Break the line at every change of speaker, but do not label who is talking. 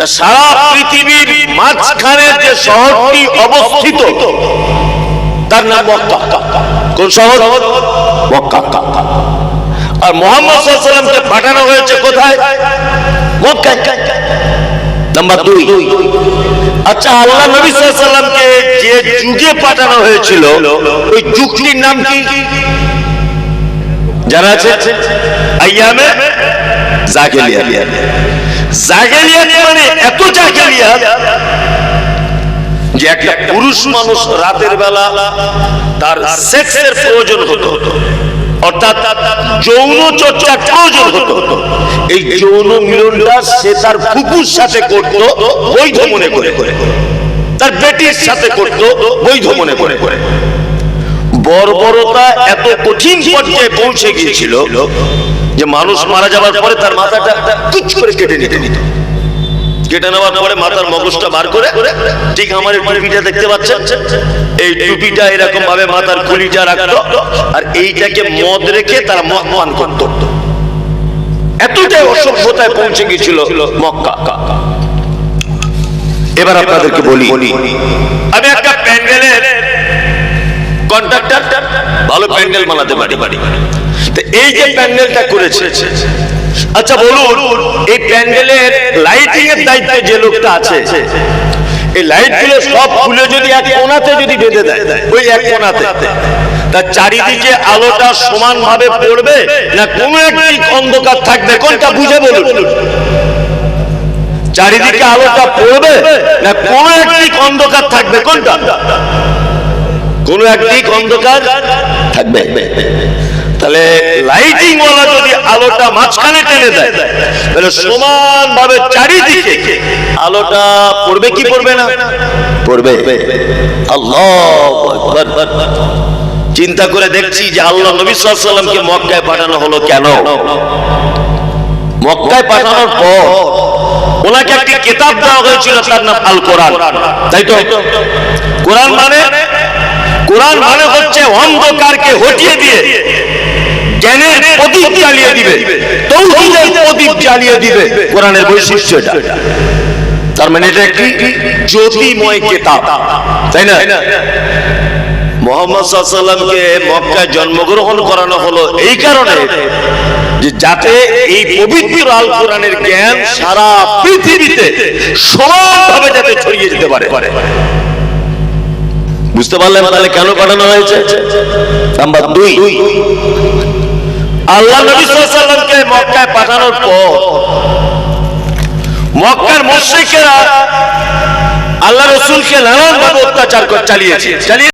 তা সারা পৃথিবীর মাঝখানে যে শহরটি অবস্থিত, তার নাম কোন শহর? আর মোহাম্মদ পাঠানো হয়েছে কোথায়? নাম্বার দুই। আচ্ছা আল্লাহ নবী যে যুগে পাঠানো হয়েছিল, ওই যুগটির নাম কি? জানা আছে? আইয়ামে জাগেলিয়া। জাগেলিয়া মানে এত জাগেলিয়া যে একটা পুরুষ মানুষ রাতের বেলা তার সেক্সের প্রয়োজন হতো। অর্থাৎ যৌন চর্চার প্রয়োজন হতো। এই যৌন মিলনটা সে তার ফুপুর সাথে করত, বৈধ মনে করে। করে তার বেটির সাথে করত, বৈধ মনে করে। করে বর্বরতা এত কঠিন পর্যায়ে পৌঁছে গিয়েছিল যে মানুষ মারা যাওয়ার পরে তার মাথাটা কুচ করে কেটে নিতে। নিত কেটে নেওয়ার পরে মাথার মগজটা বার করে ঠিক আমার টুপিটা দেখতে পাচ্ছেন? এই টুপিটা এরকম ভাবে মাথার খুলিটা রাখতো আর এইটাকে মদ রেখে তারা মদ পান করতো। এতটাই অসভ্যতায় পৌঁছে গিয়েছিল মক্কা। এবার আপনাদেরকে বলি, আমি একটা প্যান্ডেলের কন্ট্রাক্টর ভালো প্যান্ডেল বানাতে পারি। এই যে প্যান্ডেলটা করেছে আচ্ছা বলুন এই প্যান্ডেলের লাইটিং এর দায়িত্বে যে লোকটা আছে এই লাইটগুলো সব খুলে যদি এক কোনাতে যদি বেঁধে দেয় ওই এক কোনাতে তার চারিদিকে আলোটা সমান ভাবে পড়বে না কোনো একদিক অন্ধকার থাকবে? কোনটা বুঝে বলুন। চারিদিকে আলোটা পড়বে না কোনো একদিক অন্ধকার থাকবে? কোনটা? কোন একদিক অন্ধকার থাকবে। তাহলে লাইটিং ওয়ালা যদি আলোটা মাঝখানে টেনে দেয়। তাহলে সমান ভাবে চারিদিকে আলোটা পড়বে কি পড়বে না? পড়বে আল্লাহ চিন্তা করে দেখছি যে আল্লাহ নবী সাল্লামকে মক্কায় পাঠানো হলো কেন? মক্কায় পাঠানোর পর ওনাকে একটি কিতাব দেওয়া হয়েছিল তার নাম আল কোরআন তাই তো? কোরআন মানে? কোরআন মানে হচ্ছে অন্ধকারকে হটিয়ে দিয়ে জ্ঞানের জ্বালিয়ে দিবে। তৌহিদের প্রদীপ জ্বালিয়ে দিবে। কোরআনের বৈশিষ্ট্য এটা। তার মানে এটা একটি জ্যোতিময় কিতাব। তাই না? মোহাম্মদ সাল্লামকে মক্কায় জন্মগ্রহণ করানো হলো এই কারণে যে যাতে এই পবিত্র আল কোরআনের জ্ঞান সারা পৃথিবীতে সমানভাবে যাতে ছড়িয়ে যেতে পারে। বুঝতে পারলেন তাহলে কেন পাঠানো হয়েছে? নাম্বার দুই। আল্লাহ নবী সাল্লামকে মক্কায় পাঠানোর পর মক্কার মুশরিকেরা আল্লাহ রসুলকে নানান ভাবে অত্যাচার করে চালিয়েছে। চালিয়ে